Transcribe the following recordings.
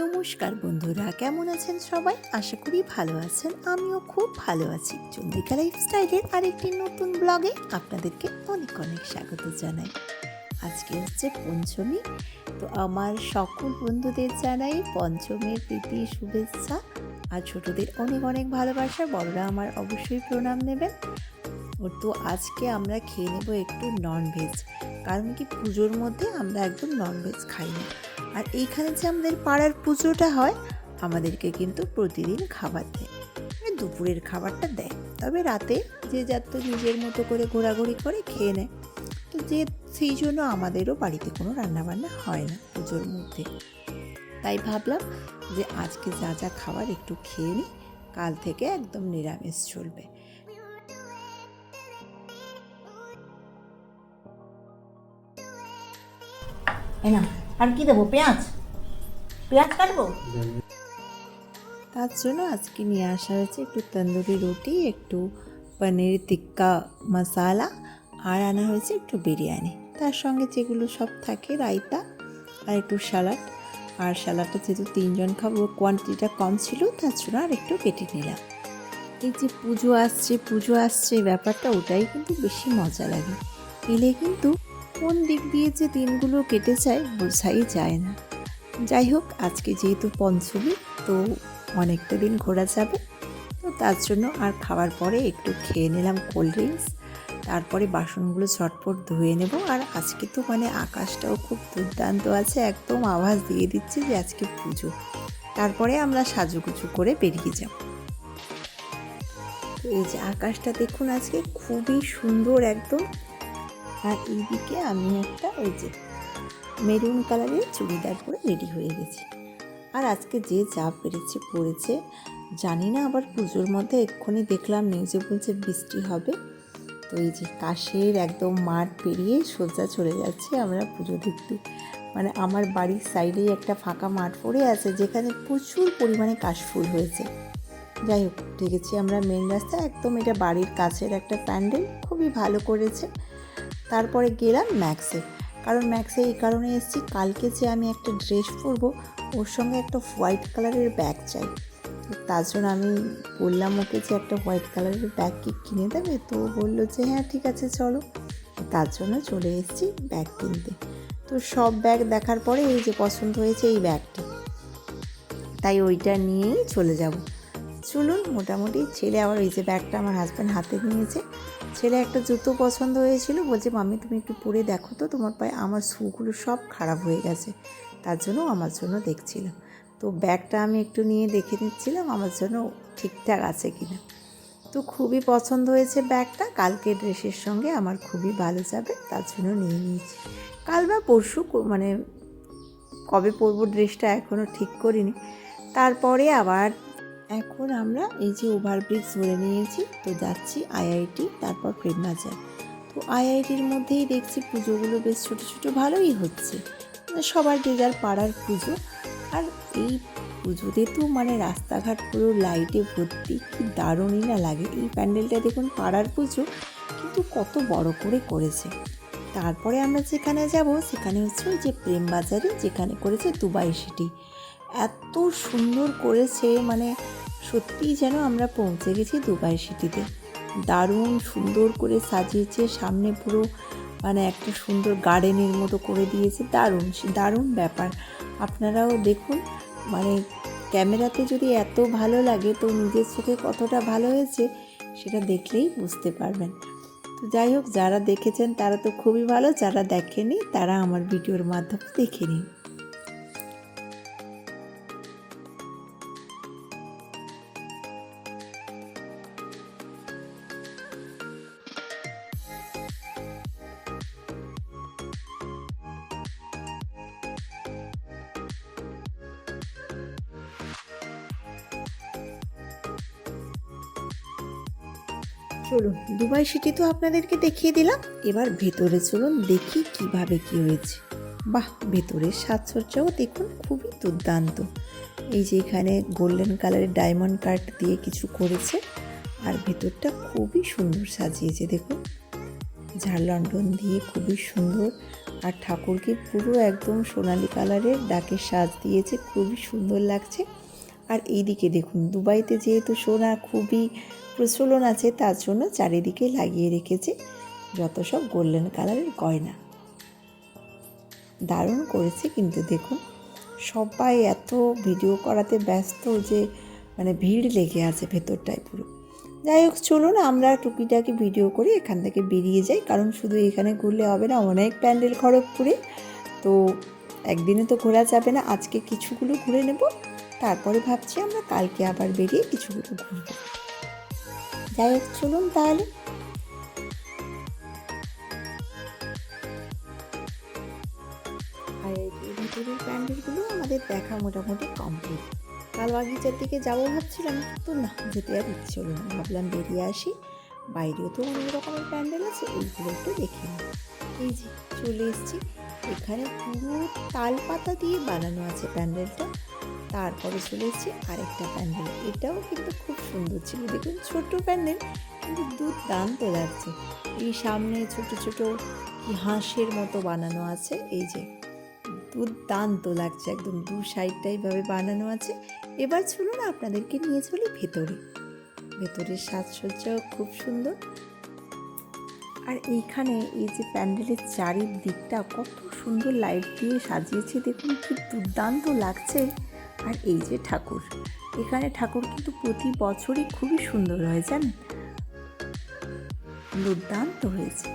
নমস্কার বন্ধুরা, কেমন আছেন সবাই? আশা করি ভালো আছেন। আমিও খুব ভালো আছি। চন্দ্রিকা লাইফস্টাইলের আরেকটি নতুন ব্লগে আপনাদেরকে অনেক অনেক স্বাগত জানাই। আজকে হচ্ছে পঞ্চমী। তো আমার সকল বন্ধুদের জানাই পঞ্চমীর প্রীতি, শুভেচ্ছা আর ছোটদের অনেক অনেক ভালোবাসা। বড়রা আমার অবশ্যই প্রণাম নেবেন। তো আজকে আমরা খেয়ে নেব একটু ননভেজ কারণ কি পুজোর মধ্যে আমরা একদম ননভেজ খাই না। আর এইখানে যে আমাদের পাড়ার পুজোটা হয়, আমাদেরকে কিন্তু প্রতিদিন খাবার দেয়। দুপুরের খাবারটা দেয়। তবে রাতে যে যার তো নিজের মতো করে ঘোরাঘুরি করে খেয়ে নেয়। তো যে সেই জন্য আমাদেরও বাড়িতে কোনো রান্নাবান্না হয় না পুজোর মধ্যে। তাই ভাবলাম যে আজকে যা যা খাবার একটু খেয়ে নিই, কাল থেকে একদম নিরামিষ চলবে। এই না আর কি দেবো, পেঁয়াজ? পেঁয়াজ কাটবো? তার জন্য আজকে নিয়ে আসা হয়েছে একটু তন্দুরি রুটি, একটু পনির টিক্কা মশালা, আর আনা হয়েছে একটু বিরিয়ানি। তার সঙ্গে যেগুলো সব থাকে, রায়তা আর একটু স্যালাড আর স্যালাডটা যেহেতু তিনজন খাব কোয়ান্টিটিটা কম ছিল, তার জন্য আর একটু কেটে নিলাম। এই যে পুজো আসছে পুজো আসছে ব্যাপারটা ওটাই কিন্তু বেশি মজা লাগে। এলে কিন্তু কোন দিক দিয়ে যে দিনগুলো কেটে যায় বোঝাই যায় না। যাই হোক, আজকে যেহেতু পঞ্চমী, তো অনেকটা দিন ঘোরা যাবে। তো তার জন্য আর খাওয়ার পরে একটু খেয়ে নিলাম কোল্ড ড্রিঙ্কস। তারপরে বাসনগুলো চটপট ধুয়ে নেব। আর আজকে তো মানে আকাশটাও খুব দুর্দান্ত আছে, একদম আওয়াজ দিয়ে দিচ্ছে যে আজকে পুজো। তারপরে আমরা সাজুগুজু করে বেরিয়ে যাব। এই যে আকাশটা দেখুন আজকে খুবই সুন্দর একদম। আর এইদিকে আমি একটা ওই যে মেরুন কালারের চুড়িদার পরে রেডি হয়ে গেছি। আর আজকে যে যা পেরেছে পড়েছে জানি না আবার পুজোর মধ্যে এক্ষুনি দেখলাম নিউজে বলছে বৃষ্টি হবে। তো এই যে কাশের একদম মাঠ পেরিয়ে সোজা চলে যাচ্ছে আমরা পুজো দেখতে। মানে আমার বাড়ির সাইডেই একটা ফাঁকা মাঠ পড়ে আছে, যেখানে প্রচুর পরিমাণে কাশফুল হয়েছে। যাই হোক ঢেকেছি আমরা মেন রাস্তায় একদম এটা বাড়ির কাছের একটা প্যান্ডেল, খুবই ভালো করেছে। তারপরে গেলাম ম্যাক্সে। কারণ ম্যাক্সে এই কারণে এসেছি, কালকে যে আমি একটা ড্রেস পরবো, ওর সঙ্গে একটা হোয়াইট কালারের ব্যাগ চাই। তার জন্য আমি বললাম ওকে যে একটা হোয়াইট কালারের ব্যাগ কি কিনে দেবে? তো বলল যে হ্যাঁ ঠিক আছে, চলো। তার জন্য চলে এসেছি ব্যাগ কিনতে। তো সব ব্যাগ দেখার পরে এই যে পছন্দ হয়েছে এই ব্যাগটি। তাই ওইটা নিয়েই চলে যাব। চলুন, মোটামুটি ছেলে আবার এই যে ব্যাগটা আমার হাজব্যান্ড হাতে নিয়েছে। ছেলে একটা জুতো পছন্দ হয়েছিল, বলছে মামি তুমি একটু পরে দেখো তো, তোমার পায়ে আমার শুগুলো সব খারাপ হয়ে গেছে। তার জন্য আমার জন্য দেখছিল। তো ব্যাগটা আমি একটু নিয়ে দেখে নিচ্ছিলাম, আমার জন্য ঠিকঠাক আছে কি না তো খুবই পছন্দ হয়েছে ব্যাগটা কালকে ড্রেসের সঙ্গে আমার খুবই ভালো যাবে, তার জন্য নিয়ে নিয়েছি। কাল বা পরশু মানে কবে পরবো ড্রেসটা এখনও ঠিক করিনি। তারপরে আবার এখন আমরা এই যে ওভারব্রিজ ধরে নিয়েছি, তো যাচ্ছি আইআইটি তারপর প্রেমবাজার তো আইআইটির মধ্যেই দেখছি পুজোগুলো বেশ ছোটো ছোটো ভালোই হচ্ছে। মানে সবার যে যার পাড়ার পুজো। আর এই পুজোতে তো মানে রাস্তাঘাট পুরো লাইটে ভর্তি, কি দারুণই না লাগে। এই প্যান্ডেলটা দেখুন পাড়ার পুজো, কিন্তু কত বড় করে করেছে। তারপরে আমরা যেখানে যাব, সেখানে হচ্ছে ওই যে প্রেমবাজারে যেখানে করেছে দুবাই সিটি। এত সুন্দর করেছে মানে সত্যিই যেন আমরা পৌঁছে গেছি দুবাই সিটিতে। দারুণ সুন্দর করে সাজিয়েছে, সামনে পুরো মানে একটা সুন্দর গার্ডেনের মতো করে দিয়েছে। দারুণ দারুণ ব্যাপার। আপনারাও দেখুন মানে ক্যামেরাতে যদি এত ভালো লাগে তো নিজের চোখে কতটা ভালো হয়েছে সেটা দেখলেই বুঝতে পারবেন। তো যাই হোক, যারা দেখেছেন তারা তো খুবই ভালো, যারা দেখেনি তারা আমার ভিডিওর মাধ্যমে দেখে নিন। চলুন, দুবাই সিটি তো আপনাদেরকে দেখিয়ে দিলাম। এবার ভেতরে চলুন, দেখি কীভাবে কি হয়েছে। বাহ, ভেতরের সাজসজ্জাও দেখুন, খুবই দুর্দান্ত। এই যে এখানে গোল্ডেন কালারের ডায়মন্ড কাট দিয়ে কিছু করেছে, আর ভেতরটা খুবই সুন্দর সাজিয়েছে, দেখুন। ঝাড় লন্ডন দিয়ে খুবই সুন্দর, আর ঠাকুরকে পুরো একদম সোনালি কালারের ডাকের সাজ দিয়েছে, খুবই সুন্দর লাগছে। আর এইদিকে দেখুন, দুবাইতে যেহেতু সোনা খুবই প্রচলন আছে, তার জন্য চারিদিকে লাগিয়ে রেখেছে যত সব গোল্ডেন কালারের গয়না। দারুণ করেছে কিন্তু দেখুন, সবাই এত ভিডিও করাতে ব্যস্ত যে মানে ভিড় লেগে আছে ভেতরটায় পুরো। যাই হোক, চলুন আমরা টুকিটাকি ভিডিও করে এখান থেকে বেরিয়ে যাই, কারণ শুধু এখানে ঘুরলে হবে না, অনেক প্যান্ডেল খড়গপুরে। তো একদিনে তো ঘোরা যাবে না, আজকে কিছুগুলো ঘুরে নেব, তারপরে ভাবছি আমরা কালকে আবার বেরিয়ে কিছুগুলো ঘুরব। যাই হোক, চলুন তাহলে। আর এই ভিতরের প্যান্ডেলগুলো আমাদের দেখা মোটামুটি কমপ্লিট কাল বাগিচার দিকে যাব ভাবছিলাম তো না, যেতে আর ইচ্ছে হলো না। ভাবলাম বেরিয়ে আসি। বাইরেও তো অনেক রকমের প্যান্ডেল আছে, এইগুলো একটু দেখে নিই। এই যে, চলে এসেছি। এখানে পুরো তাল পাতা দিয়ে বানানো আছে প্যান্ডেলটা। তারপরে চলে এসেছি আরেকটা প্যান্ডেল। এটাও কিন্তু খুব সুন্দর ছিল। দেখুন, ছোট্ট প্যান্ডেল, কিন্তু দুর্দান্ত লাগছে। এই সামনে ছোট ছোট কি হাঁসের মতো বানানো আছে, এই যে দুর্দান্ত লাগছে, একদম দু সাইডটা এইভাবে বানানো আছে। এবার চলুন আপনাদেরকে নিয়ে চলি ভেতরে। ভেতরের সাজসজ্জাও খুব সুন্দর। আর এইখানে এই যে প্যান্ডেলের চারিদিকটা কত সুন্দর লাইট দিয়ে সাজিয়েছে, দেখুন কি দুর্দান্ত লাগছে। আর এই যে ঠাকুর এখানে ঠাকুর কিন্তু প্রতি বছরই খুবই সুন্দর হয়, জানেন? দুর্দান্ত হয়েছে।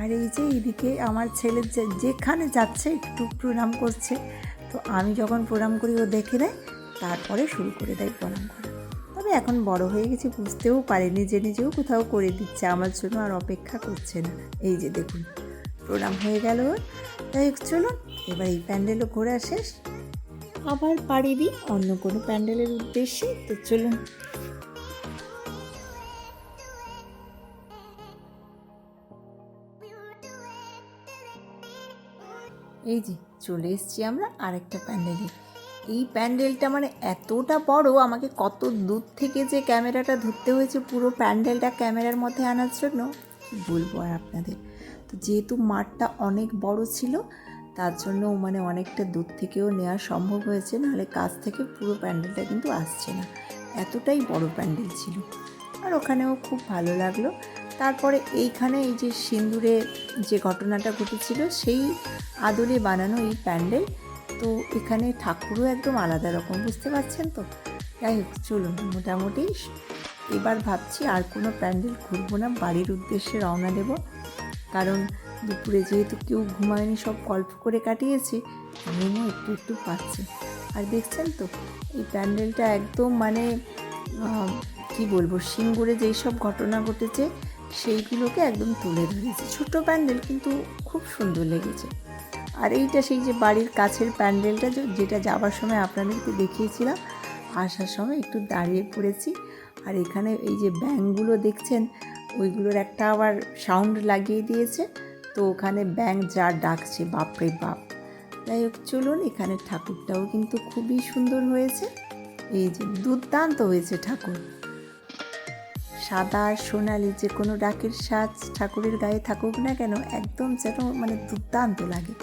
আর এই যে এইদিকে আমার ছেলে যেখানে যাচ্ছে, একটু প্রণাম করছে, তো আমি যখন প্রণাম করি, ও দেখে দেয়, তারপরে শুরু করে দেয় প্রণাম করা। তবে এখন বড় হয়ে গেছে, বুঝতেও পারে নিজে নিজেও কোথাও করে দিচ্ছে, আমার জন্য আর অপেক্ষা করছে না। এই যে দেখুন, প্রণাম হয়ে গেল হোক চলুন, এবার এই প্যান্ডেলও ঘোরা শেষ। আবার পাড়ি দিই অন্য কোনো প্যান্ডেলের উদ্দেশ্যে। তো চলুন। এই যে, চলে এসেছি আমরা আরেকটা প্যান্ডেলে। এই প্যান্ডেলটা মানে এতটা বড়, আমাকে কত দূর থেকে যে ক্যামেরাটা ধরতে হয়েছে, পুরো প্যান্ডেলটা ক্যামেরার মধ্যে আনার জন্য বলব আর আপনাদের? তো যেহেতু মাঠটা অনেক বড় ছিল তার জন্য মানে অনেকটা দূর থেকেও নেওয়া সম্ভব হয়েছে, নাহলে কাছ থেকে পুরো প্যান্ডেলটা কিন্তু আসছে না। এতটাই বড় প্যান্ডেল ছিল। আর ওখানেও খুব ভালো লাগল। তারপরে এইখানে এই যে সিন্দুরে যে ঘটনাটা ঘটেছিল, সেই আদলে বানানো এই প্যান্ডেল। তো এখানে ঠাকুরও একদম আলাদা রকম, বুঝতে পারছেন তো? যাই হোক, চলুন, মোটামুটি এবার ভাবছি আর কোনো প্যান্ডেল ঘুরবো না, বাড়ির উদ্দেশ্যে রওনা দেব। কারণ দুপুরে যেহেতু কেউ ঘুমায়নি, সব গল্প করে কাটিয়েছে ঘুমও একটু একটু পাচ্ছে। আর দেখছেন তো, এই প্যান্ডেলটা একদম মানে কি বলব, সিঙ্গুরে যেই সব ঘটনা ঘটেছে, সেইগুলোকে একদম তুলে ধরেছে। ছোট প্যান্ডেল কিন্তু খুব সুন্দর লেগেছে। আর এইটা সেই যে বাড়ির কাছের প্যান্ডেলটা যেটা যাবার সময় আপনাদেরকে দেখিয়েছিলাম, আসার সময় একটু দাঁড়িয়ে পড়েছি। আর এখানে এই যে ব্যাঙগুলো দেখছেন, ওইগুলোর একটা আবার সাউন্ড লাগিয়ে দিয়েছে। তো ওখানে ব্যাঙ যা ডাকছে, বাপরে বাপ। যাই হোক, চলুন এখানে ঠাকুরটাও কিন্তু খুবই সুন্দর হয়েছে। এই যে দুর্দান্ত হয়েছে ঠাকুর। সাদা সোনালি যে কোনো ডাকের সাজ ঠাকুরের গায়ে থাকুক না কেন, একদম যেন মানে দুর্দান্ত লাগে।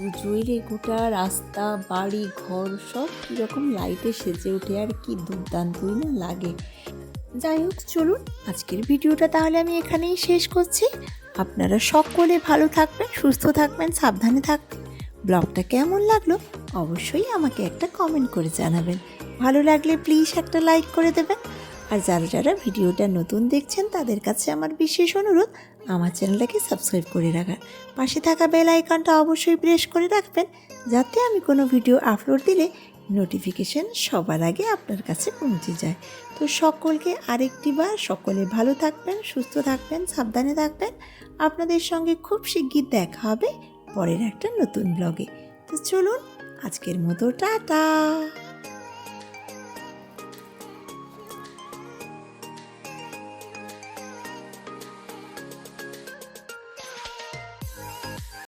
পুজোর গোটা রাস্তা, বাড়ি, ঘর সব কীরকম লাইটে সেজে ওঠে, আর কি দুর্দান্তই না লাগে। যাই হোক, চলুন আজকের ভিডিওটা তাহলে আমি এখানেই শেষ করছি। আপনারা সকলে ভালো থাকবেন, সুস্থ থাকবেন, সাবধানে থাকবেন। ব্লগটা কেমন লাগল অবশ্যই আমাকে একটা কমেন্ট করে জানাবেন। ভালো লাগলে প্লিজ একটা লাইক করে দেবেন। আর যারা যারা ভিডিওটা নতুন দেখছেন, তাদের কাছে আমার বিশেষ অনুরোধ, আমার চ্যানেলটাকে সাবস্ক্রাইব করে রাখার পাশে থাকা বেল আইকনটা অবশ্যই প্রেস করে রাখবেন, যাতে আমি কোনো ভিডিও আপলোড দিলে নোটিফিকেশন সবার আগে আপনার কাছে পৌঁছে যায়। তো সকলকে আরেকটি বার সকলে ভালো থাকবেন, সুস্থ থাকবেন, সাবধানে থাকবেন। আপনাদের সঙ্গে খুব শিগগির দেখা হবে পরের একটা নতুন ব্লগে। তো চলুন, আজকের মতো টাটা।